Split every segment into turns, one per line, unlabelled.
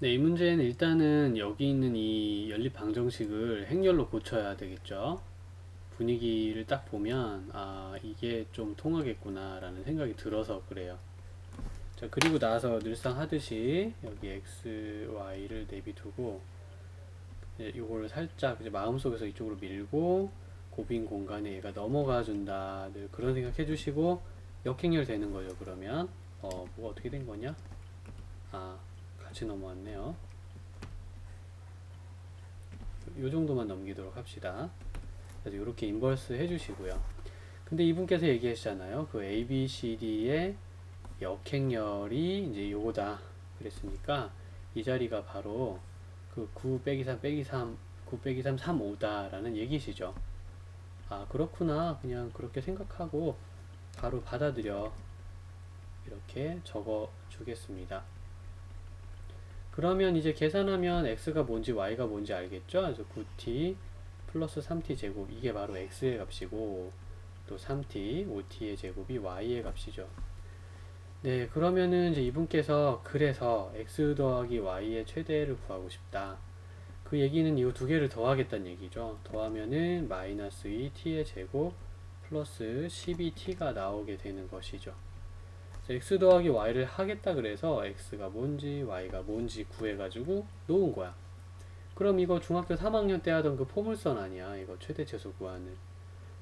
네, 이 문제는 일단은 여기 있는 이 연립 방정식을 행렬로 고쳐야 되겠죠. 분위기를 딱 보면, 아, 이게 좀 통하겠구나 라는 생각이 들어서 그래요. 자, 그리고 나서 늘상 하듯이 여기 x, y를 내비두고, 이제 요거를 살짝 이제 마음속에서 이쪽으로 밀고, 고빈 공간에 얘가 넘어가 준다. 늘 그런 생각 해주시고, 역행렬 되는 거죠, 그러면. 어, 뭐가 어떻게 된 거냐? 아, 같이 넘어왔네요. 요 정도만 넘기도록 합시다. 그래서 이렇게 인버스 해주시고요. 근데 이분께서 얘기하시잖아요. 그 A, B, C, D의 역행렬이 이제 요거다. 그랬으니까 이 자리가 바로 그 9 빼기 3 빼기 3, 9 빼기 3, 3, 5다라는 얘기시죠. 아, 그렇구나. 그냥 그렇게 생각하고 바로 받아들여. 이렇게 적어 주겠습니다. 그러면 이제 계산하면 x가 뭔지 y가 뭔지 알겠죠? 그래서 9t 플러스 3t 제곱 이게 바로 x의 값이고 또 3t, 5t의 제곱이 y의 값이죠. 네, 그러면은 이제 이분께서 그래서 x 더하기 y의 최대를 구하고 싶다. 그 얘기는 이거 두 개를 더하겠다는 얘기죠. 더하면은 마이너스 2t의 제곱 플러스 12t가 나오게 되는 것이죠. X 더하기 y를 하겠다 그래서 x가 뭔지 y가 뭔지 구해가지고 놓은 거야. 그럼 이거 중학교 3학년 때 하던 그 포물선 아니야. 이거 최대 최소 구하는.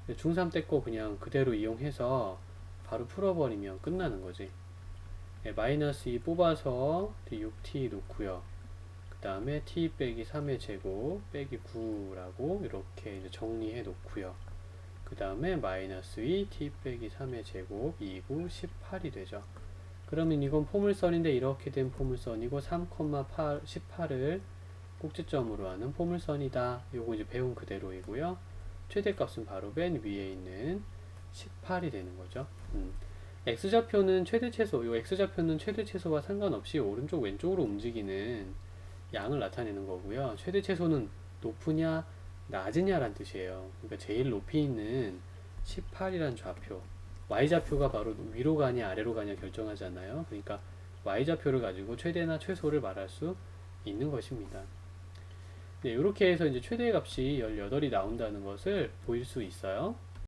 중3 때 거 그냥 그대로 이용해서 바로 풀어버리면 끝나는 거지. 예, 마이너스 2 뽑아서 6t 놓고요. 그 다음에 t 빼기 3의 제곱 빼기 9라고 이렇게 이제 정리해 놓고요. 그 다음에 마이너스 2 t 빼기 3의 제곱 2구 18이 되죠. 그러면 이건 포물선인데 이렇게 된 포물선이고 3,8 18을 꼭지점으로 하는 포물선이다. 요거 이제 배운 그대로이고요. 최대값은 바로 맨 위에 있는 18이 되는 거죠. 음. x좌표는 최대 최소, 요 x좌표는 최대 최소와 상관없이 오른쪽 왼쪽으로 움직이는 양을 나타내는 거고요. 최대 최소는 높으냐 낮으냐란 뜻이에요. 그러니까 제일 높이 있는 18이란 좌표. y좌표가 바로 위로 가냐 아래로 가냐 결정하잖아요. 그러니까 y좌표를 가지고 최대나 최소를 말할 수 있는 것입니다. 네, 이렇게 해서 이제 최대 값이 18이 나온다는 것을 보일 수 있어요.